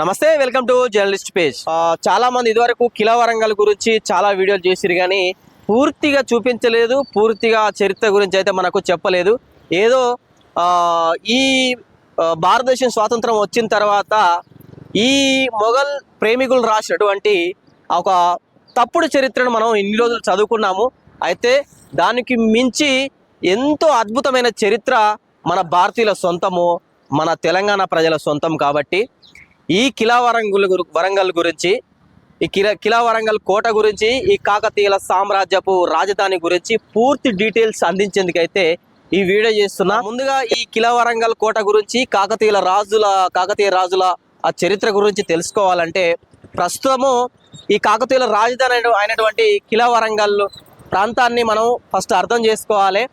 నమస్తే welcome to journalist page. చాలా మంది ఇదివరకు కిలా వరంగల్ గురించి చాలా వీడియోలు చేసిరు కానీ పూర్తిగా చూపించలేదు పూర్తిగా చరిత్ర గురించి అయితే మనకు చెప్పలేదు. ఏదో ఈ భారతదేశం స్వాతంత్రం వచ్చిన తర్వాత ఈ మొఘల్ ప్రేమికులు రాసినటువంటి ఒక తప్పుడు చరిత్రను మనం ఇన్ని రోజులు చదువుకున్నాము. అయితే దానికి మించి ఎంతో అద్భుతమైన చరిత్ర మన భారతీయుల సొంతము మన తెలంగాణ ప్రజల సొంతం కాబట్టి ఈ కిలా వరంగల్ గురు వరంగల్ గురించి ఈ కిలా కిలా వరంగల్ కోట గురించి ఈ కాకతీయుల సామ్రాజ్యపు రాజధాని గురించి పూర్తి డీటెయిల్స్ అందించేందుకైతే ఈ వీడియో చేస్తున్నా. ముందుగా ఈ కిలా వరంగల్ కోట గురించి కాకతీయుల రాజుల కాకతీయ రాజుల ఆ చరిత్ర గురించి తెలుసుకోవాలంటే ప్రస్తుతము ఈ కాకతీయుల రాజధాని అయినటువంటి కిలా వరంగల్ ప్రాంతాన్ని మనం ఫస్ట్ అర్థం చేసుకోవాలి.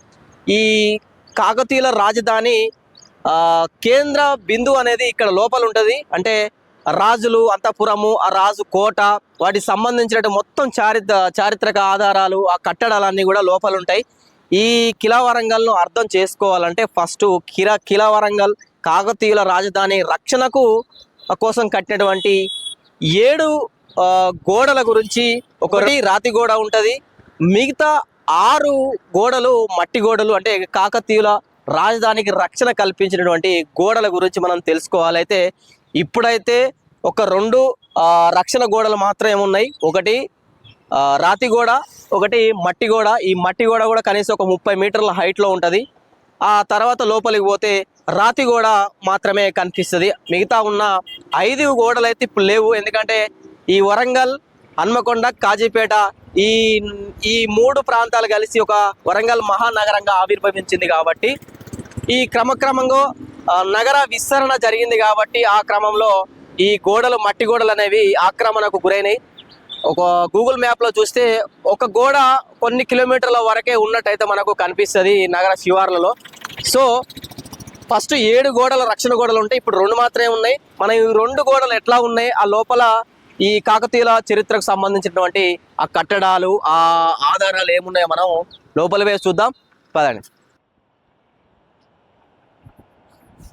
ఈ కాకతీయుల రాజధాని కేంద్ర బిందువు అనేది ఇక్కడ లోపల ఉంటుంది. అంటే రాజులు అంతఃపురము ఆ రాజు కోట వాటికి సంబంధించిన మొత్తం చారిత్ర చారిత్రక ఆధారాలు ఆ కట్టడాలన్నీ కూడా లోపల ఉంటాయి. ఈ కిలా వరంగల్ను అర్థం చేసుకోవాలంటే ఫస్ట్ కిరా కిలా వరంగల్ కాకతీయుల రాజధాని రక్షణకు కోసం కట్టినటువంటి ఏడు గోడల గురించి ఒకటి రాతి గోడ ఉంటుంది. మిగతా ఆరు గోడలు మట్టి గోడలు అంటే కాకతీయుల రాజధానికి రక్షణ కల్పించినటువంటి గోడల గురించి మనం తెలుసుకోవాలైతే ఇప్పుడైతే ఒక రెండు రక్షణ గోడలు మాత్రమే ఉన్నాయి. ఒకటి రాతి గోడ ఒకటి మట్టి గోడ. ఈ మట్టి గోడ కూడా కనీసం ఒక ముప్పై మీటర్ల హైట్లో ఉంటుంది. ఆ తర్వాత లోపలికి పోతే రాతి గోడ మాత్రమే కనిపిస్తుంది. మిగతా ఉన్న ఐదు గోడలు అయితే ఇప్పుడు లేవు. ఎందుకంటే ఈ వరంగల్ హన్మకొండ కాజీపేట ఈ ఈ మూడు ప్రాంతాలు కలిసి ఒక వరంగల్ మహానగరంగా ఆవిర్భవించింది కాబట్టి ఈ క్రమక్రమంగా నగర విస్తరణ జరిగింది కాబట్టి ఆ క్రమంలో ఈ గోడలు మట్టి గోడలు అనేవి ఆక్రమణకు గురైనాయి. ఒక గూగుల్ మ్యాప్లో చూస్తే ఒక గోడ కొన్ని కిలోమీటర్ల వరకే ఉన్నట్టయితే మనకు కనిపిస్తుంది నగర శివార్లలో. సో ఫస్ట్ ఏడు గోడల రక్షణ గోడలు ఉంటాయి. ఇప్పుడు రెండు మాత్రమే ఉన్నాయి. మనం ఈ రెండు గోడలు ఎట్లా ఉన్నాయి? ఆ లోపల ఈ కాకతీయుల చరిత్రకు సంబంధించినటువంటి ఆ కట్టడాలు ఆ ఆధారాలు ఏమున్నాయో మనం లోపల వేసి చూద్దాం. పదండి.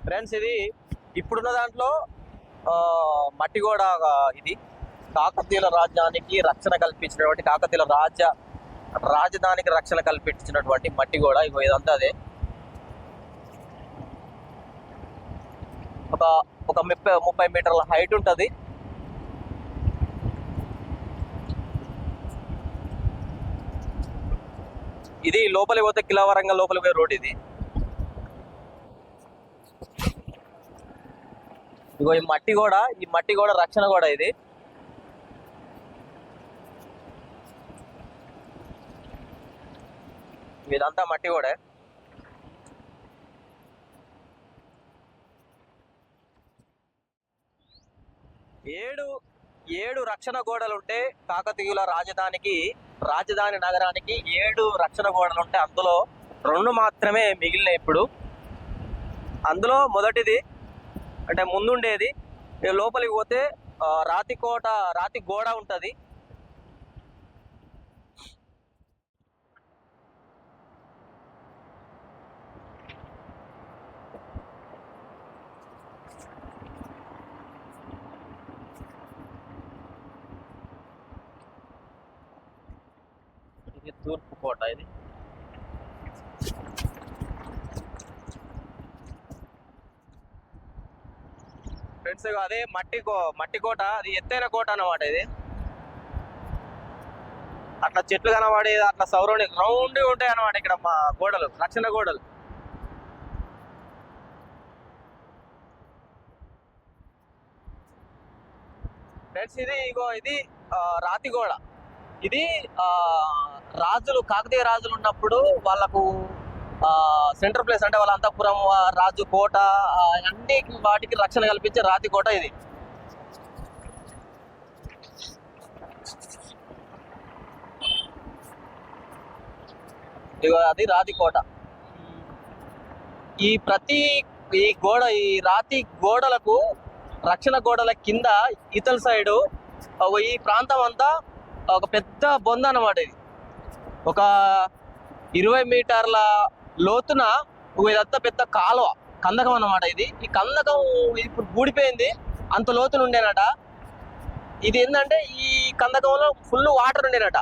ఫ్రెండ్స్ ఇది ఇప్పుడున్న దాంట్లో ఆ, మట్టి గోడ ఇది. కాకతీయుల రాజ్యానికి రక్షణ కల్పించినటువంటి కాకతీయుల రాజ్య రాజధానికి రక్షణ కల్పించినటువంటి మట్టి గోడ ఇగో ఇదంతా అదే. ఒక ఒక ముప్పై ముప్పై మీటర్ల హైట్ ఉంటుంది. ఇది లోపలికి పోతే కిలా వరంగల్ లోపలికి పోయే రోడ్ ఇది. ఇగో ఈ మట్టి గోడ ఈ మట్టి గోడ రక్షణ గోడ ఇది. ఇదంతా మట్టి గోడే ఏడు ఏడు రక్షణ గోడలు ఉంటే కాకతీయుల రాజధానికి రాజధాని నగరానికి ఏడు రక్షణ గోడలు ఉంటే అందులో రెండు మాత్రమే మిగిలిన ఇప్పుడు. అందులో మొదటిది అంటే ముందుండేది. లోపలికి పోతే రాతి కోట రాతి గోడ ఉంటుంది. తూర్పు కోట ఇది. ఫ్రెండ్స్ అదే మట్టి కో మట్టి కోట అది ఎత్తైన కోట అన్నమాట ఇది. అట్లా చెట్లు కనబడి అట్లా సౌరౌండ్ రౌండ్ ఉంటాయి అన్నమాట ఇక్కడ మా గోడలు రక్షణ గోడలు. ఫ్రెండ్స్ ఇది ఇగో ఇది ఆ, రాతి గోడ. ఇది ఆ, రాజులు కాకతీయ రాజులు ఉన్నప్పుడు వాళ్ళకు సెంటర్ ప్లేస్ అంటే వాళ్ళ అంతఃపురం రాజు కోట అన్ని వాటికి రక్షణ కల్పించే రాతి కోట ఇది. అది రాతి కోట. ఈ ప్రతి ఈ గోడ ఈ రాతి గోడలకు రక్షణ గోడల కింద ఇతల సైడు ఈ ప్రాంతం అంతా ఒక పెద్ద బొంద అన్నమాట ఇది. ఒక ఇరవై మీటర్ల లోతున ఒక ఇదంతా పెద్ద కాలువ కందకం అన్నమాట ఇది. ఈ కందకం ఇప్పుడు ఊడిపోయింది. అంత లోతున ఉండేనట. ఇది ఏంటంటే ఈ కందకంలో ఫుల్ వాటర్ ఉండేనట.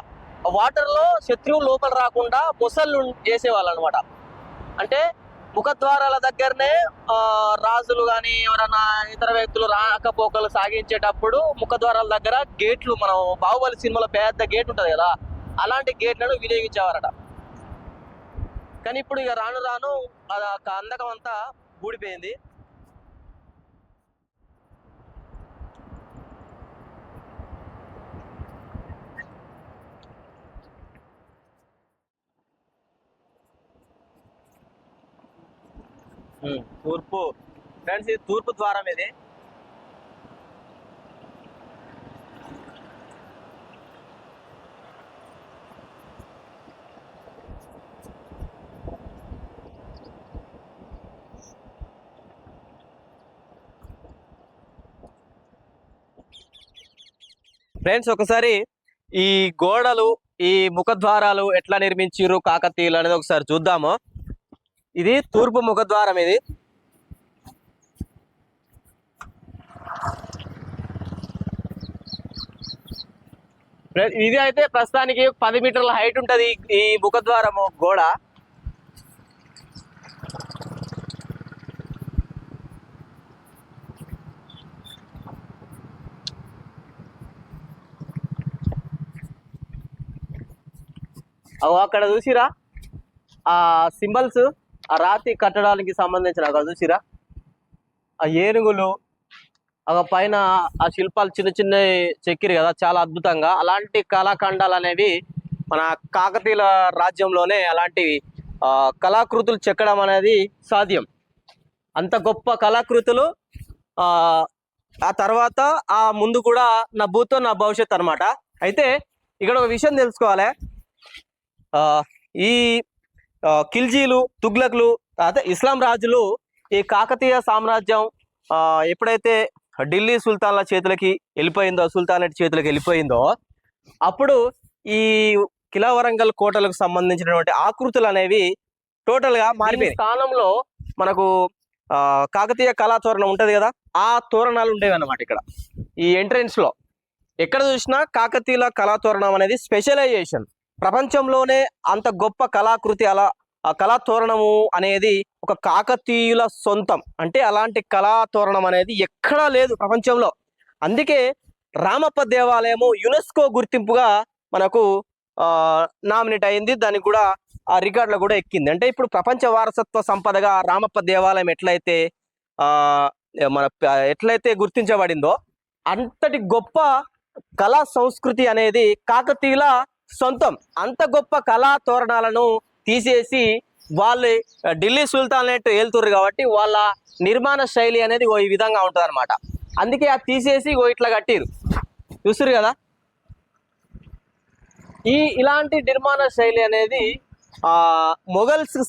వాటర్లో శత్రువు లోపల రాకుండా మొసళ్ళు చేసేవాళ్ళు అనమాట అంటే ముఖద్వారాల దగ్గరనే రాజులు కానీ ఎవరైనా ఇతర వ్యక్తులు రాకపోకలు సాగించేటప్పుడు ముఖద్వారాల దగ్గర గేట్లు మనం బాహుబలి సినిమాలో పెద్ద గేట్ ఉంటుంది కదా అలాంటి గేట్లను వినియోగించేవారట. కానీ ఇప్పుడు ఇక రాను రాను అది అందకం అంతా ఊడిపోయింది. తూర్పు ఫ్రెండ్స్ ఇది తూర్పు ద్వారం ఇది. ఫ్రెండ్స్ ఒకసారి ఈ గోడలు ఈ ముఖద్వారాలు ఎట్లా నిర్మించిర్రు కాకతీయులు అనేది ఒకసారి చూద్దాము. ఇది తూర్పు ముఖద్వారం ఇది. ఇది అయితే ప్రస్తుతానికి పది మీటర్ల హైట్ ఉంటుంది ఈ ముఖద్వారము గోడ. అక్కడ చూసిరా? ఆ సింబల్స్ ఆ రాతి కట్టడానికి సంబంధించిన అక్కడ చూసిరా? ఆ ఏనుగులు ఆ పైన ఆ శిల్పాలు చిన్న చిన్న చెక్కిరు కదా చాలా అద్భుతంగా. అలాంటి కళాఖండాలు అనేవి మన కాకతీయుల రాజ్యంలోనే అలాంటి ఆ, కళాకృతులు చెక్కడం అనేది సాధ్యం. అంత గొప్ప కళాకృతులు ఆ ఆ తర్వాత ఆ ముందు కూడా నా భూతో నా భవిష్యత్ అన్నమాట. అయితే ఇక్కడ ఒక విషయం తెలుసుకోవాలి. ఈ ఖిల్జీలు తుగ్లకులు అదే ఇస్లాం రాజులు ఈ కాకతీయ సామ్రాజ్యం ఆ, ఎప్పుడైతే ఢిల్లీ సుల్తాన్ల చేతులకి వెళ్ళిపోయిందో సుల్తానేట్ చేతులకి వెళ్ళిపోయిందో అప్పుడు ఈ కిలా వరంగల్ కోటలకు సంబంధించినటువంటి ఆకృతులు అనేవి టోటల్గా మారిపోయి స్థానంలో మనకు ఆ, కాకతీయ కళా తోరణం ఉంటది కదా ఆ తోరణాలు ఉండేవి అన్నమాట ఇక్కడ. ఈ ఎంట్రెన్స్లో ఎక్కడ చూసినా కాకతీయుల కళాతోరణం అనేది స్పెషలైజేషన్ ప్రపంచంలోనే అంత గొప్ప కళాకృతి అలా ఆ కళాతోరణము అనేది ఒక కాకతీయుల సొంతం. అంటే అలాంటి కళా తోరణం అనేది ఎక్కడా లేదు ప్రపంచంలో. అందుకే రామప్ప దేవాలయము యునెస్కో గుర్తింపుగా మనకు నామినేట్ అయింది. దానికి కూడా ఆ రికార్డులో కూడా ఎక్కింది. అంటే ఇప్పుడు ప్రపంచ వారసత్వ సంపదగా రామప్ప దేవాలయం ఎట్లయితే మన ఎట్లయితే గుర్తించబడిందో అంతటి గొప్ప కళా సంస్కృతి అనేది కాకతీయుల సొంతం అంత గొప్ప కళా తోరణాలను తీసేసి వాళ్ళు ఢిల్లీ సుల్తానేట్ వెళ్తుర్రు కాబట్టి వాళ్ళ నిర్మాణ శైలి అనేది ఓ ఈ విధంగా ఉంటుంది అనమాట అందుకే అది తీసేసి ఓ ఇట్లా కట్టిరు చూసిరు కదా? ఈ ఇలాంటి నిర్మాణ శైలి అనేది ఆ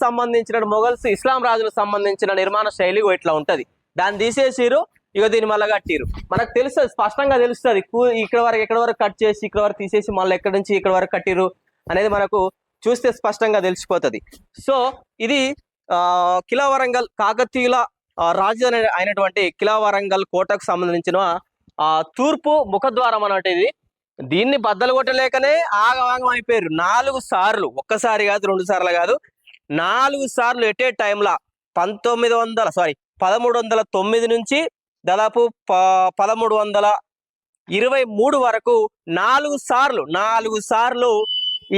సంబంధించిన మొఘల్స్ ఇస్లాం రాజులకు సంబంధించిన నిర్మాణ శైలి ఓ ఇట్లా ఉంటుంది. దాన్ని తీసేసిరు ఇక దీన్ని మళ్ళీ కట్టిరు మనకు తెలుస్తుంది స్పష్టంగా తెలుస్తుంది. ఇక్కడ వరకు ఎక్కడ వరకు కట్ చేసి ఇక్కడ వరకు తీసేసి మళ్ళీ ఎక్కడి నుంచి ఇక్కడ వరకు కట్టిరు అనేది మనకు చూస్తే స్పష్టంగా తెలిసిపోతుంది. సో ఇది ఆ కిలా వరంగల్ కాకతీయుల రాజధాని అయినటువంటి కిలా వరంగల్ కోటకు సంబంధించిన తూర్పు ముఖద్వారం అన్నట్టు ఇది. దీన్ని బద్దలు కొట్టలేకనే ఆగవాగం అయిపోయారు నాలుగు సార్లు ఒక్కసారి కాదు రెండు సార్లు కాదు. నాలుగు సార్లు ఎటే టైంలో పంతొమ్మిది వందల సారీ పదమూడు వందల తొమ్మిది నుంచి దాదాపు ప పదమూడు వందల ఇరవై మూడు వరకు నాలుగు సార్లు నాలుగు సార్లు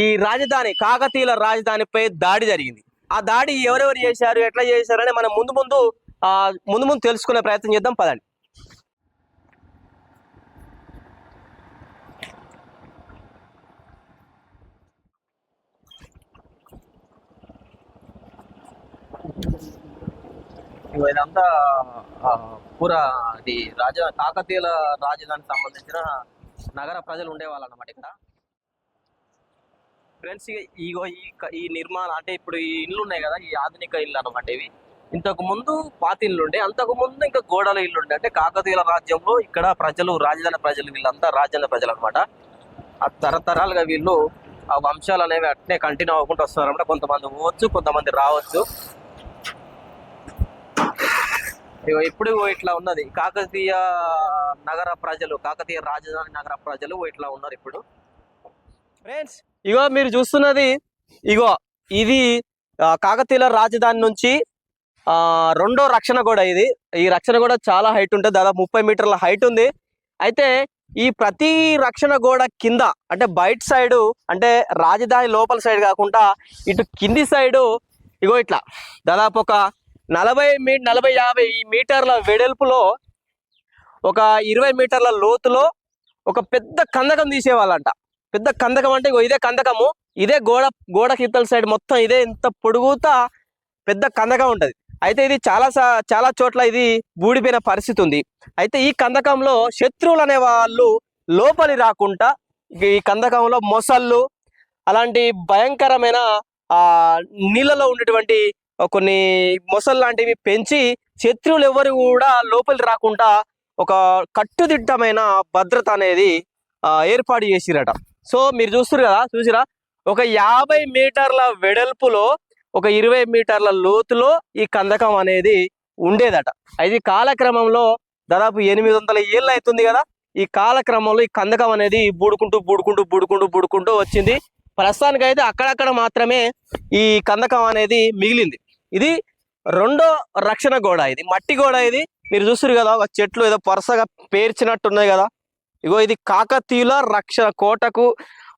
ఈ రాజధాని కాకతీయుల రాజధానిపై దాడి జరిగింది. ఆ దాడి ఎవరెవరు చేశారు ఎట్లా చేశారు అని మనం ముందు ముందు ఆ ముందు ముందు తెలుసుకునే ప్రయత్నం చేద్దాం పదండి. ఇదంతా పూర అది రాజ కాకతీయుల రాజధానికి సంబంధించిన నగర ప్రజలు ఉండేవాళ్ళు అనమాట ఇక్కడ. ఫ్రెండ్స్ ఇగో ఈ ఈ నిర్మాణం అంటే ఇప్పుడు ఈ ఇల్లు ఉన్నాయి కదా ఈ ఆధునిక ఇల్లు అనమాట ఇవి. ఇంతకు ముందు పాత ఇల్లు ఉండే అంతకు ముందు ఇంకా గోడల ఇల్లు ఉండే. అంటే కాకతీయుల రాజ్యంలో ఇక్కడ ప్రజలు రాజధాని ప్రజలు వీళ్ళంతా రాజ్యాంగ ప్రజలు అనమాట ఆ తరతరాలుగా వీళ్ళు ఆ వంశాలు అనేవి అట్నే కంటిన్యూ అవ్వకుండా వస్తున్నారు అనమాట కొంతమంది పోవచ్చు కొంతమంది రావచ్చు. ఇప్పుడు ఇట్లా ఉన్నది. కాకతీయ నగర ప్రజలు కాకతీయ రాజధాని నగర ప్రజలు ఇట్లా ఉన్నారు ఇప్పుడు. ఫ్రెండ్స్ ఇగో మీరు చూస్తున్నది ఇగో ఇది కాకతీయ కాకతీయుల రాజధాని నుంచి ఆ రెండో రక్షణ గోడ ఇది. ఈ రక్షణ గోడ చాలా హైట్ ఉంటుంది. దాదాపు ముప్పై మీటర్ల హైట్ ఉంది. అయితే ఈ ప్రతి రక్షణ గోడ కింద అంటే బయట సైడు అంటే రాజధాని లోపల సైడ్ కాకుండా ఇటు కింది సైడు ఇగో ఇట్లా. దాదాపు ఒక నలభై మీ నలభై యాభై మీటర్ల వెడల్పులో ఒక ఇరవై మీటర్ల లోతులో ఒక పెద్ద కందకం తీసేవాళ్ళంట. పెద్ద కందకం అంటే ఇగో ఇదే కందకము ఇదే గోడ గోడ కిత్తల సైడ్ మొత్తం ఇదే ఇంత పొడుగుతా పెద్ద కందకం ఉంటది. అయితే ఇది చాలా సా- చాలా చోట్ల ఇది బూడిపోయిన పరిస్థితి ఉంది. అయితే ఈ కందకంలో శత్రువులు అనే వాళ్ళు లోపలి రాకుండా ఈ కందకంలో మొసళ్ళు అలాంటి భయంకరమైన ఆ నీళ్ళలో ఉండేటువంటి కొన్ని మొసలు లాంటివి పెంచి శత్రువులు ఎవరు కూడా లోపలి రాకుండా ఒక కట్టుదిట్టమైన భద్రత అనేది ఏర్పాటు చేసిరట. సో మీరు చూస్తారు కదా చూసిరా? ఒక యాభై మీటర్ల వెడల్పులో ఒక ఇరవై మీటర్ల లోతులో ఈ కందకం అనేది ఉండేదట. అది కాలక్రమంలో దాదాపు ఎనిమిది వందల ఏళ్ళు అవుతుంది కదా ఈ కాలక్రమంలో ఈ కందకం అనేది బూడుకుంటూ బూడుకుంటూ బూడుకుంటూ బూడుకుంటూ వచ్చింది. ప్రస్తుతానికి అయితే అక్కడక్కడ మాత్రమే ఈ కందకం అనేది మిగిలింది. ఇది రెండో రక్షణ గోడ ఇది. మట్టి గోడ ఇది. మీరు చూస్తారు కదా ఒక చెట్లు ఏదో పరసగా పేర్చినట్టున్నాయి కదా. ఇగో ఇది కాకతీయుల రక్షణ కోటకు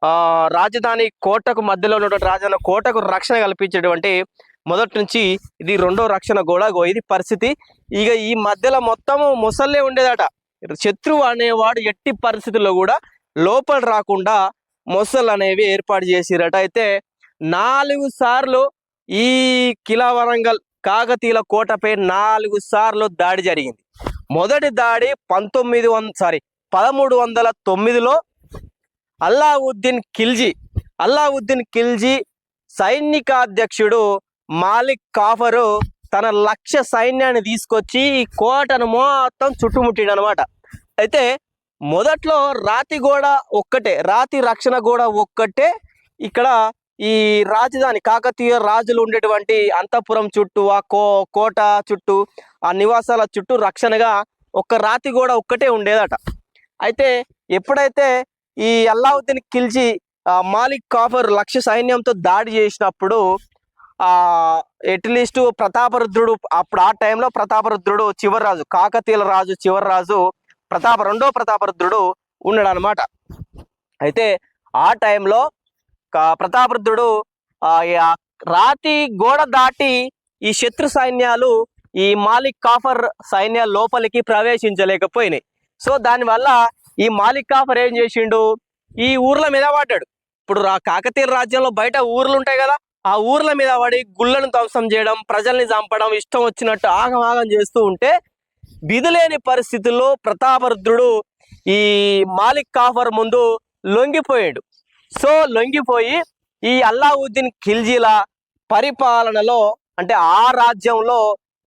ఆ రాజధాని కోటకు మధ్యలో ఉన్నటువంటి రాజధాని కోటకు రక్షణ కల్పించేటువంటి మొదటి నుంచి ఇది రెండో రక్షణ గోడ. ఇది పరిస్థితి. ఇక ఈ మధ్యలో మొత్తము ముసల్లే ఉండేదట. శత్రువు అనేవాడు ఎట్టి పరిస్థితుల్లో కూడా లోపల రాకుండా మొసళ్ళు అనేవి ఏర్పాటు చేసిరట. అయితే నాలుగు సార్లు ఈ కిలా వరంగల్ కాకతీయుల కోటపై నాలుగు సార్లు దాడి జరిగింది. మొదటి దాడి పంతొమ్మిది వంద సారీ పదమూడు వందల తొమ్మిదిలో అల్లావుద్దీన్ ఖిల్జీ అల్లావుద్దీన్ ఖిల్జీ సైనికాధ్యక్షుడు మాలిక్ కాఫరు తన లక్ష్య సైన్యాన్ని తీసుకొచ్చి ఈ కోటను మొత్తం చుట్టుముట్టిండు అనమాట అయితే మొదట్లో రాతి గోడ ఒక్కటే రాతి రక్షణ గోడ ఒక్కటే ఇక్కడ ఈ రాజధాని కాకతీయ రాజులు ఉండేటువంటి అంతఃపురం చుట్టూ ఆ కో కోట చుట్టూ ఆ నివాసాల చుట్టూ రక్షణగా ఒక్క రాతి కూడా ఒక్కటే ఉండేదట. అయితే ఎప్పుడైతే ఈ అల్లావుద్దీన్ కిల్జీ మాలిక్ కాఫర్ లక్ష్య సైన్యంతో దాడి చేసినప్పుడు ఆ ఎట్లీస్ట్ ప్రతాపరుద్రుడు అప్పుడు ఆ టైంలో ప్రతాపరుద్రుడు చివరరాజు కాకతీయుల రాజు చివరరాజు ప్రతాప రెండో ప్రతాపరుద్రుడు ఉన్నాడు అనమాట అయితే ఆ టైంలో ప్రతాపరుద్రుడు ఆ ఆ రాతి గోడ దాటి ఈ శత్రు సైన్యాలు ఈ మాలిక్ కాఫర్ సైన్యాల లోపలికి ప్రవేశించలేకపోయినాయి. సో దానివల్ల ఈ మాలిక్ కాఫర్ ఏం చేసిండు? ఈ ఊర్ల మీద పడ్డాడు. ఇప్పుడు రా కాకతీయ రాజ్యంలో బయట ఊర్లు ఉంటాయి కదా ఆ ఊర్ల మీద పడి గుళ్ళను ధ్వంసం చేయడం ప్రజల్ని చంపడం ఇష్టం వచ్చినట్టు ఆగమాగం చేస్తూ ఉంటే విధులేని పరిస్థితుల్లో ప్రతాపరుద్రుడు ఈ మాలిక్ కాఫర్ ముందు లొంగిపోయాడు. సో లొంగిపోయి ఈ అల్లావుద్దీన్ ఖిల్జీల పరిపాలనలో అంటే ఆ రాజ్యంలో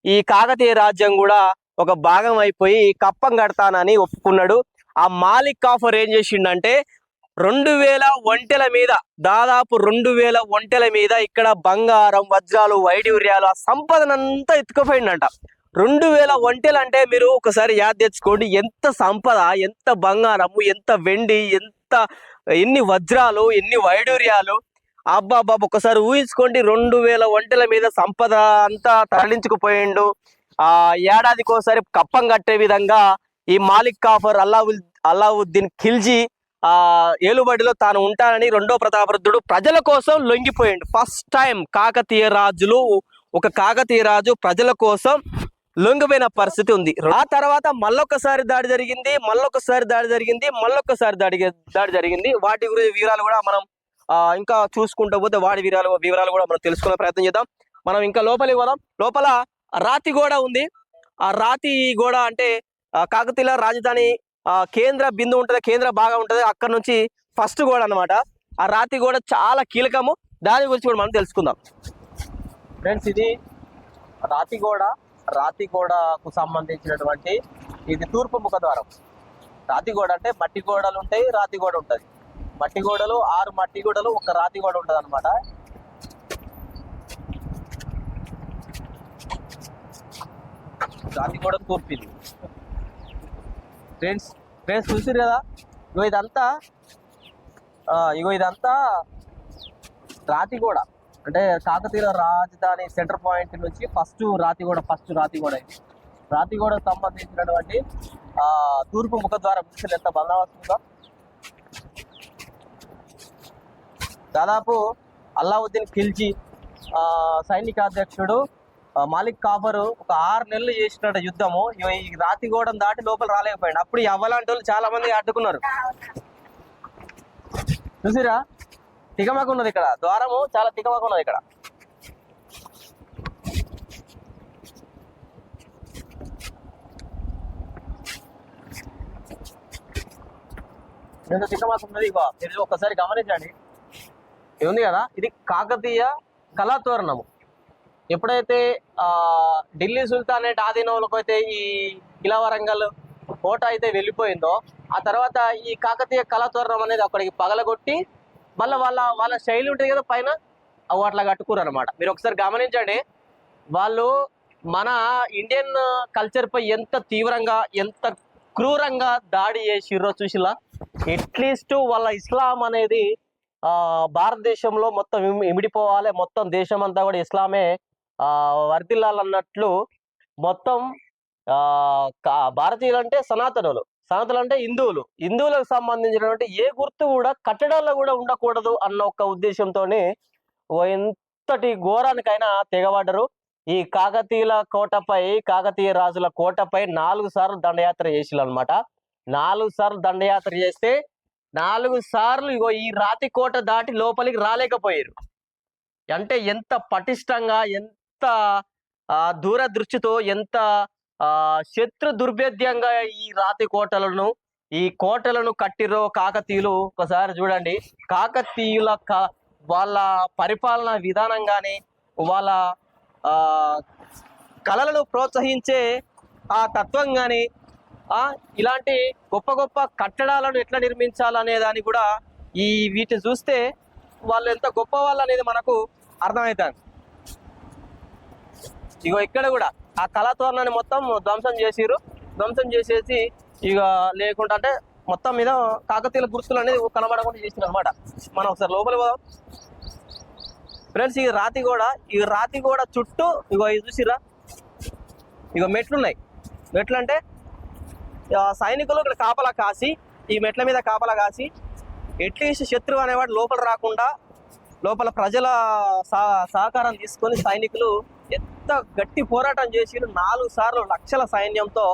ఈ కాకతీయ రాజ్యం కూడా ఒక భాగం అయిపోయి కప్పం కడతానని ఒప్పుకున్నాడు. ఆ మాలిక్ కాఫర్ ఏం చేసిండంటే రెండు వేల ఒంటెల మీద దాదాపు రెండు వేల ఒంటెల మీద ఇక్కడ బంగారం వజ్రాలు వైడూర్యాలు ఆ సంపదనంతా ఎత్తుకుపోయిందంట రెండు వేల ఒంటెలు అంటే మీరు ఒకసారి యాద్ తెచ్చుకోండి. ఎంత సంపద ఎంత బంగారము ఎంత వెండి ఎంత ఎన్ని వజ్రాలు ఎన్ని వైడూర్యాలు. అబ్బా బాబు ఒకసారి ఊహించుకోండి రెండు వేల ఒంటెల మీద సంపద అంతా తరలించుకుపోయిండు. ఆ ఏడాదికోసారి కప్పం కట్టే విధంగా ఈ మాలిక్ కాఫర్ అల్లావుల్ అల్లావుద్దీన్ ఖిల్జీ ఆ ఏలుబడిలో తాను ఉంటానని రెండో ప్రతాపరుద్రుడు ప్రజల కోసం లొంగిపోయిండు. ఫస్ట్ టైం కాకతీయ రాజులు ఒక కాకతీయ రాజు ప్రజల కోసం లొంగిపోయిన పరిస్థితి ఉంది. ఆ తర్వాత మళ్ళొకసారి దాడి జరిగింది మళ్ళొకసారి దాడి జరిగింది మళ్ళొకసారి దాడి దాడి జరిగింది. వాటి గురించి వివరాలు కూడా మనం ఇంకా చూసుకుంటూ పోతే వాడి వివరాలు వివరాలు కూడా మనం తెలుసుకునే ప్రయత్నం చేద్దాం. మనం ఇంకా లోపలికి పోదాం. లోపల రాతి గోడ ఉంది. ఆ రాతి గోడ అంటే కాకతీయ రాజధాని ఆ, కేంద్ర బిందు ఉంటుంది కేంద్ర భాగం ఉంటుంది. అక్కడ నుంచి ఫస్ట్ గోడ అన్నమాట. ఆ రాతి గోడ చాలా కీలకము. దాని గురించి కూడా మనం తెలుసుకుందాం. ఫ్రెండ్స్ ఇది రాతి గోడ. రాతి గోడకు సంబంధించినటువంటి ఇది తూర్పు ముఖద్వారం. రాతి గోడ అంటే మట్టి గోడలు ఉంటాయి రాతి గోడ ఉంటుంది. మట్టి గోడలు ఆరు మట్టి గోడలు ఒక రాతి గోడ ఉంటుంది అనమాట రాతి కూడా తూర్పింది. ఫ్రెండ్స్ ఫ్రెండ్స్ చూసారు కదా? ఇగో ఇదంతా ఇగో ఇదంతా రాతిగూడ అంటే కాకతీయ రాజధాని సెంటర్ పాయింట్ నుంచి ఫస్ట్ రాతిగూడ ఫస్ట్ రాతిగూడ ఇది. రాతిగూడకు సంబంధించినటువంటి తూర్పు తూర్పు ముఖద్వారం చూసారు ఎంత బందోబస్తుందో దాదాపు అల్లావుద్దీన్ ఖిల్జీ సైనిక సైనికాధ్యక్షుడు మాలిక్ కాఫరు ఒక ఆరు నెలలు చేసిన యుద్ధము. ఈ రాతిగూడెం దాటి లోపల రాలేకపోయాడు. అప్పుడు ఈ అవ్వలాంటి వాళ్ళు చాలా మంది అడ్డుకున్నారు చూసిరా? తికమక ఉన్నది ఇక్కడ. ద్వారము చాలా తికమక ఉన్నది ఇక్కడ. ఎంత తికమక ఉన్నది ఇగో మీరు ఒక్కసారి గమనించండి. ఇది ఉంది కదా? ఇది కాకతీయ కళాతోరణము. ఎప్పుడైతే ఢిల్లీ సుల్తానేట్ ఆధీనంలోకి అయితే ఈ ఇలా వరంగల్ కోట అయితే వెళ్ళిపోయిందో ఆ తర్వాత ఈ కాకతీయ కళాతోరణం అనేది అక్కడికి పగలగొట్టి మళ్ళీ వాళ్ళ వాళ్ళ శైలి ఉంటుంది కదా పైన? అవి అట్లా కట్టుకోరు అనమాట మీరు ఒకసారి గమనించండి. వాళ్ళు మన ఇండియన్ కల్చర్ పై ఎంత తీవ్రంగా ఎంత క్రూరంగా దాడి చేసిర్రో చూసిలా? అట్లీస్ట్ వాళ్ళ ఇస్లాం అనేది భారతదేశంలో మొత్తం ఇమిడిపోవాలి. మొత్తం దేశం అంతా కూడా ఇస్లామే వర్దిల్లాలన్నట్లు వర్ధిల్లాలన్నట్లు మొత్తం కా- భారతీయులు అంటే సనాతనులు. సనాతనులు అంటే హిందువులు. హిందువులకు సంబంధించినటువంటి ఏ గుర్తు కూడా కట్టడాల్లో కూడా ఉండకూడదు అన్న ఒక ఉద్దేశంతోనే ఓ ఎంతటి ఘోరానికైనా తెగబడ్డరు. ఈ కాకతీయుల కోటపై కాకతీయ రాజుల కోటపై నాలుగు సార్లు దండయాత్ర చేసిల్లు అనమాట నాలుగు సార్లు దండయాత్ర చేస్తే నాలుగు సార్లు ఇగో ఈ రాతి కోట దాటి లోపలికి రాలేకపోయారు. అంటే ఎంత పటిష్టంగా ఎంత దూరదృష్టితో ఎంత ఆ, శత్రు దుర్భేద్యంగా ఈ రాతి కోటలను ఈ కోటలను కట్టిరో కాకతీయులు? ఒకసారి చూడండి. కాకతీయుల వాళ్ళ పరిపాలన విధానం కానీ వాళ్ళ కళలను ప్రోత్సహించే ఆ తత్వం కానీ ఇలాంటి గొప్ప గొప్ప కట్టడాలను ఎట్లా నిర్మించాలనే దాన్ని కూడా ఈ వీటిని చూస్తే వాళ్ళు ఎంత గొప్ప వాళ్ళు అనేది మనకు అర్థమవుతుంది ఇగో ఇక్కడ కూడా ఆ కళాతోరణాన్ని మొత్తం ధ్వంసం చేసిరు ధ్వంసం చేసేసి ఇక లేకుండా అంటే మొత్తం మీద కాకతీయుల గుర్తులు అనేది కనబడకుండా చేసిన అనమాట మనం ఒకసారి లోపలి పోదాం. ఫ్రెండ్స్ ఈ రాతి కూడా ఈ రాతి కూడా చుట్టూ ఇగో ఇది చూసిరా ఇగో మెట్లున్నాయి. మెట్లు అంటే సైనికులు ఇక్కడ కాపలా కాసి ఈ మెట్ల మీద కాపలా కాసి ఎట్లీస్ట్ శత్రువు అనేవాడు లోపల రాకుండా లోపల ప్రజల సహ- సహకారం తీసుకొని సైనికులు ఎంత గట్టి పోరాటం చేసి నాలుగు సార్లు లక్షల సైన్యంతో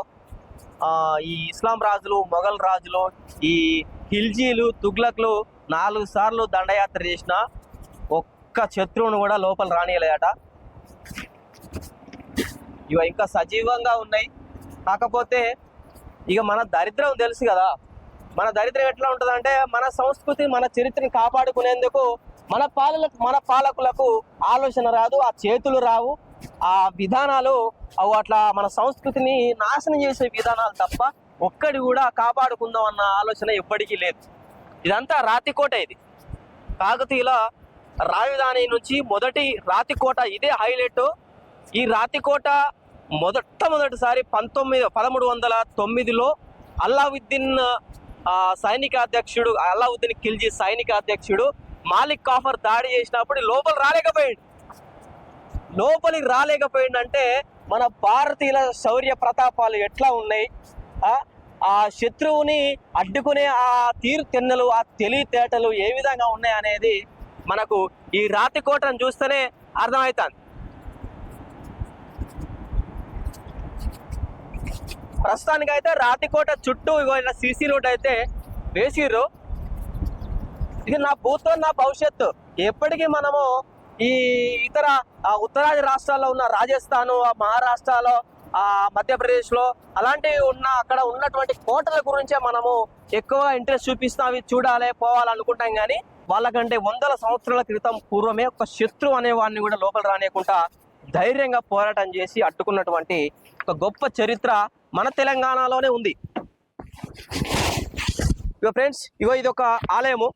ఈ ఇస్లాం రాజులు మొఘల్ రాజులు ఈ ఖిల్జీలు తుగ్లక్లు నాలుగు సార్లు దండయాత్ర చేసిన ఒక్క శత్రువును కూడా లోపల రానియలేదట. ఇవి ఇంకా సజీవంగా ఉన్నాయి. కాకపోతే ఇక మన దరిద్రం తెలుసు కదా. మన దరిద్రం ఎట్లా ఉంటుంది అంటే మన సంస్కృతి మన చరిత్రని కాపాడుకునేందుకు మన పాలన మన పాలకులకు ఆలోచన రాదు ఆ చేతులు రావు. ఆ విధానాలు అవి అట్లా మన సంస్కృతిని నాశనం చేసే విధానాలు తప్ప ఒక్కడి కూడా కాపాడుకుందాం అన్న ఆలోచన ఎప్పటికీ లేదు. ఇదంతా రాతికోట ఇది. కాకతీయుల రాజధాని నుంచి మొదటి రాతికోట ఇదే హైలైట్. ఈ రాతికోట మొదటమొదటిసారి పంతొమ్మిది పదమూడు వందల తొమ్మిదిలో అల్లావుద్దీన్ సైనిక అధ్యక్షుడు అల్లావుద్దీన్ ఖిల్జీ సైనిక అధ్యక్షుడు మాలిక్ కాఫర్ దాడి చేసినప్పుడు లోపల రాలేకపోయాడు. లోపలికి రాలేకపోయిందంటే మన భారతీయుల శౌర్య ప్రతాపాలు ఎట్లా ఉన్నాయి? ఆ శత్రువుని అడ్డుకునే ఆ తీరు తిన్నెలు ఆ తెలివితేటలు ఏ విధంగా ఉన్నాయి అనేది మనకు ఈ రాతి కోటను చూస్తేనే అర్థమవుతుంది. ప్రస్తుతానికి అయితే రాతికోట చుట్టూ ఇగో ఇలా సీసీ రోడ్ అయితే వేసిర్రు. ఇది నా భూతం నా భవిష్యత్తు. ఎప్పటికీ మనము ఈ ఇతర ఉత్తరాది రాష్ట్రాల్లో ఉన్న రాజస్థాను ఆ మహారాష్ట్రలో ఆ మధ్యప్రదేశ్లో అలాంటివి ఉన్న అక్కడ ఉన్నటువంటి కోటల గురించే మనము ఎక్కువగా ఇంట్రెస్ట్ చూపిస్తాం అవి చూడాలి పోవాలనుకుంటాం కానీ వాళ్ళకంటే వందల సంవత్సరాల క్రితం పూర్వమే ఒక శత్రు అనే వాడిని కూడా లోపల రానియకుండా ధైర్యంగా పోరాటం చేసి అడ్డుకున్నటువంటి ఒక గొప్ప చరిత్ర మన తెలంగాణలోనే ఉంది. ఇగో ఫ్రెండ్స్ ఇగో ఇది ఒక ఆలయము.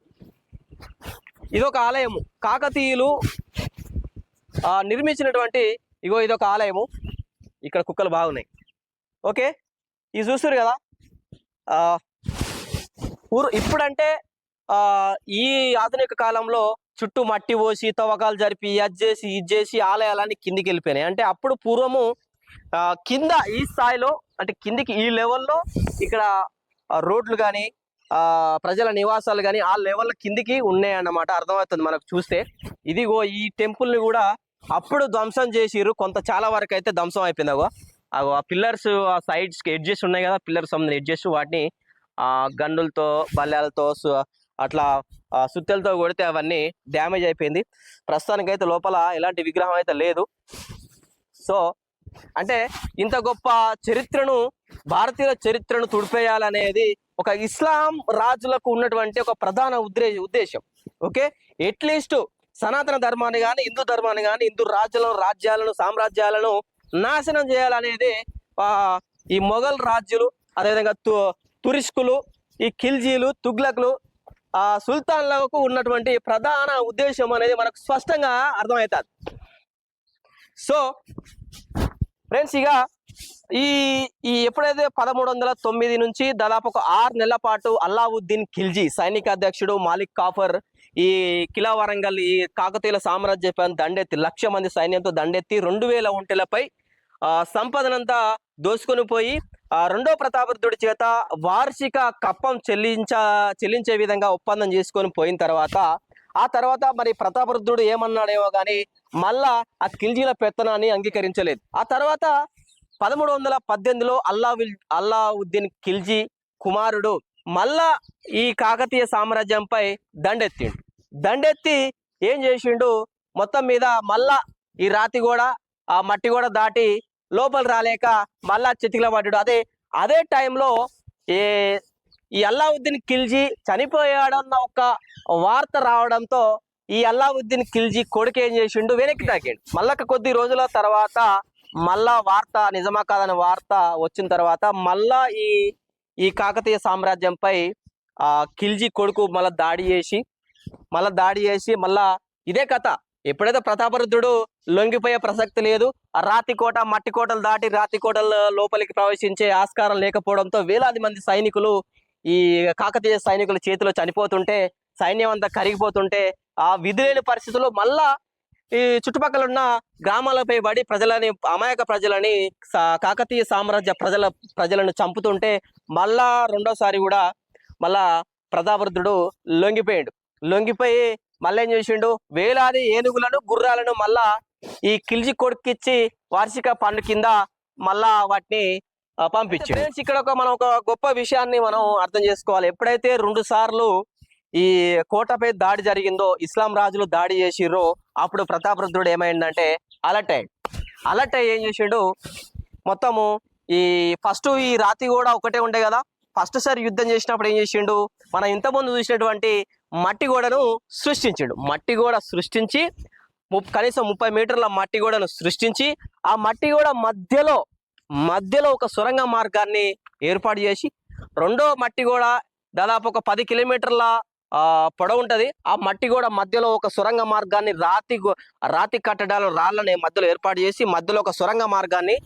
ఇది ఒక ఆలయము. కాకతీయులు నిర్మించినటువంటి ఇగో ఇది ఒక ఆలయము. ఇక్కడ కుక్కలు బాగున్నాయి. ఓకే? ఇది చూస్తారు కదా? ఊరు ఇప్పుడంటే ఈ ఆధునిక కాలంలో చుట్టూ మట్టి పోసి తవ్వకాలు జరిపి అది చేసి ఇది చేసి ఆలయాలన్నీ కిందికి వెళ్ళిపోయినాయి అంటే అప్పుడు పూర్వము కింద ఈ స్థాయిలో అంటే కిందికి ఈ లెవెల్లో ఇక్కడ రోడ్లు కానీ ప్రజల నివాసాలు కానీ ఆ లెవెల్ కిందికి ఉన్నాయి అన్నమాట అర్థమవుతుంది మనకు చూస్తే. ఇదిగో ఈ టెంపుల్ని కూడా అప్పుడు ధ్వంసం చేసిరు కొంత చాలా వరకు అయితే ధ్వంసం అయిపోయింది. అగో అగో ఆ పిల్లర్స్ ఆ సైడ్స్ ఎడ్జెస్ ఉన్నాయి కదా. పిల్లర్స్ సంబంధించిన ఎడ్జెస్ వాటిని గన్నులతో బల్లెలతో అట్లా సుత్తెలతో కొడితే అవన్నీ డ్యామేజ్ అయిపోయింది. ప్రస్తుతానికైతే లోపల ఎలాంటి విగ్రహం అయితే లేదు. సో అంటే ఇంత గొప్ప చరిత్రను భారతీయుల చరిత్రను తుడిపేయాలనేది ఒక ఇస్లాం రాజులకు ఉన్నటువంటి ఒక ప్రధాన ఉద్దేశ ఉద్దేశం. ఓకే? ఎట్లీస్ట్ సనాతన ధర్మాన్ని కానీ హిందూ ధర్మాన్ని కానీ హిందూ రాజ్యాలను రాజ్యాలను సామ్రాజ్యాలను నాశనం చేయాలనేది ఆ, ఈ మొఘల్ రాజ్యులు అదేవిధంగా తు తురిష్కులు ఈ ఖిల్జీలు తుగ్లకులు ఆ సుల్తాన్లకు ఉన్నటువంటి ప్రధాన ఉద్దేశం అనేది మనకు స్పష్టంగా అర్థమవుతుంది. సో ఫ్రెండ్స్ ఇక ఈ ఈ ఎప్పుడైతే పదమూడు వందల తొమ్మిది నుంచి దాదాపు ఒక ఆరు నెలల పాటు అల్లావుద్దీన్ ఖిల్జీ సైనిక అధ్యక్షుడు మాలిక్ కాఫర్ ఈ కిలా వరంగల్ ఈ కాకతీయుల సామ్రాజ్యపై దండెత్తి లక్ష మంది సైన్యంతో దండెత్తి రెండు వేల ఒంటెలపై సంపదనంతా దోసుకొని పోయి రెండో ప్రతాపరుద్రుడి చేత వార్షిక కప్పం చెల్లించ చెల్లించే విధంగా ఒప్పందం చేసుకొని పోయిన తర్వాత ఆ తర్వాత మరి ప్రతాపరుద్రుడు ఏమన్నాడేమో కానీ మళ్ళా ఆ ఖిల్జీల పెత్తనాన్ని అంగీకరించలేదు. ఆ తర్వాత పదమూడు వందల పద్దెనిమిదిలో అల్లావిల్ అల్లావుద్దీన్ ఖిల్జీ కుమారుడు మళ్ళా ఈ కాకతీయ సామ్రాజ్యంపై దండెత్తిండు. దండెత్తి ఏం చేసిండు? మొత్తం మీద మళ్ళా ఈ రాతి కూడా ఆ మట్టి కూడా దాటి లోపల రాలేక మళ్ళా చితికిల పడ్డాడు. అదే అదే టైంలో ఏ ఈ అల్లావుద్దీన్ ఖిల్జీ చనిపోయాడన్న ఒక వార్త రావడంతో ఈ అల్లావుద్దీన్ ఖిల్జీ కొడుకు ఏం చేసిండు? వెనక్కి తాకాడు. మళ్ళా కొద్ది రోజుల తర్వాత మళ్ళా వార్త నిజమా కాదనే వార్త వచ్చిన తర్వాత మళ్ళా ఈ ఈ కాకతీయ సామ్రాజ్యంపై ఆ ఖిల్జీ కొడుకు మళ్ళా దాడి చేసి మళ్ళా దాడి చేసి మళ్ళా ఇదే కథ. ఎప్పుడైతే ప్రతాపరుద్రుడు లొంగిపోయే ప్రసక్తి లేదు రాతి కోట మట్టి కోటలు దాటి రాతి కోటల లోపలికి ప్రవేశించే ఆస్కారం లేకపోవడంతో వేలాది మంది సైనికులు ఈ కాకతీయ సైనికుల చేతిలో చనిపోతుంటే సైన్యం అంతా కరిగిపోతుంటే ఆ విధులేని పరిస్థితుల్లో మళ్ళా ఈ చుట్టుపక్కల ఉన్న గ్రామాలపై పడి ప్రజలని అమాయక ప్రజలని సా- కాకతీయ సామ్రాజ్య ప్రజల ప్రజలను చంపుతుంటే మళ్ళా రెండోసారి కూడా మళ్ళా ప్రతాపరుద్రుడు లొంగిపోయాడు. లొంగిపోయి మళ్ళీ ఏం చేసిండు? వేలాది ఏనుగులను గుర్రాలను మళ్ళా ఈ కిల్జి కొడుకిచ్చి వార్షిక పండు కింద మళ్ళా వాటిని ఆ, పంపించాడు. ఇక్కడ ఒక మనం ఒక గొప్ప విషయాన్ని మనం అర్థం చేసుకోవాలి. ఎప్పుడైతే రెండు సార్లు ఈ కోటపై దాడి జరిగిందో ఇస్లాం రాజులు దాడి చేసిర్రో అప్పుడు ప్రతాపరుద్రుడు ఏమైందంటే అలర్ట్ అయ్యాడు. అలర్ట్ అయ్యి ఏం చేసిండు? మొత్తము ఈ ఫస్ట్ ఈ రాతి కూడా ఒకటే ఉండే కదా ఫస్ట్ సారి యుద్ధం చేసినప్పుడు ఏం చేసిండు? మనం ఇంతకుముందు చూసినటువంటి మట్టి గోడను సృష్టించిండు. మట్టి గోడ సృష్టించి కనీసం ముప్పై మీటర్ల మట్టి గోడను సృష్టించి ఆ మట్టి గోడ మధ్యలో మధ్యలో ఒక సొరంగ మార్గాన్ని ఏర్పాటు చేసి రెండో మట్టి గోడ దాదాపు ఒక పది కిలోమీటర్ల పొడవు ఉంటుంది. ఆ మట్టి గోడ మధ్యలో ఒక సొరంగ మార్గాన్ని రాతి గో- రాతి కట్టడాలు రాళ్ళని మధ్యలో ఏర్పాటు చేసి మధ్యలో ఒక సొరంగ మార్గాన్ని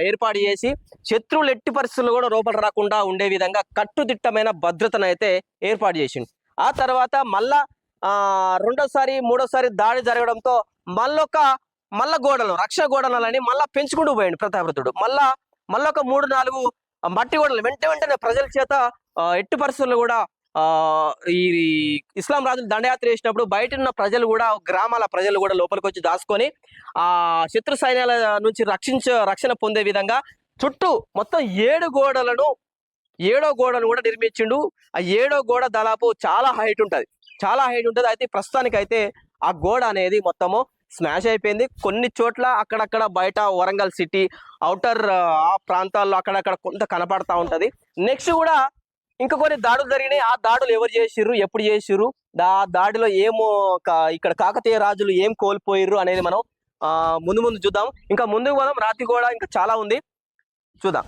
ఏర్పాటు చేసి శత్రువులు ఎట్టి పరిస్థితులు కూడా లోపల రాకుండా ఉండే విధంగా కట్టుదిట్టమైన భద్రతను అయితే ఏర్పాటు చేసిండు. ఆ తర్వాత మళ్ళా రెండోసారి మూడోసారి దాడి జరగడంతో మళ్ళొక మల్ల గోడలు రక్షణ గోడలని మళ్ళా పెంచుకుంటూ పోయాడు ప్రతాపరుద్రుడు. మళ్ళా మళ్ళొక మూడు నాలుగు మట్టి గోడలు వెంట వెంటనే ప్రజల చేత ఎట్టి పరిస్థితుల్లో కూడా ఈ ఇస్లాం రాజులు దండయాత్ర చేసినప్పుడు బయట ఉన్న ప్రజలు కూడా గ్రామాల ప్రజలు కూడా లోపలికి వచ్చి దాచుకొని ఆ శత్రు సైన్యాల నుంచి రక్షించ రక్షణ పొందే విధంగా చుట్టూ మొత్తం ఏడు గోడలను ఏడో గోడను కూడా నిర్మించిండు. ఆ ఏడో గోడ దాదాపు చాలా హైట్ ఉంటుంది. చాలా హైట్ ఉంటుంది. అయితే ప్రస్తుతానికి అయితే ఆ గోడ అనేది మొత్తము స్మాష్ అయిపోయింది. కొన్ని చోట్ల అక్కడక్కడ బయట వరంగల్ సిటీ అవుటర్ ఆ ప్రాంతాల్లో అక్కడక్కడ కొంత కనపడతా ఉంటుంది. నెక్స్ట్ కూడా ఇంకా కొన్ని దాడులు జరిగినాయి. ఆ దాడులు ఎవరు చేసిర్రు? ఎప్పుడు చేసిర్రు? ఆ దాడిలో ఏమో ఇక్కడ కాకతీయ రాజులు ఏం కోల్పోయిర్రు అనేది మనం ఆ ముందు ముందు చూద్దాం. ఇంకా ముందుకు పోదాం. రాతి కూడా ఇంకా చాలా ఉంది. చూద్దాం.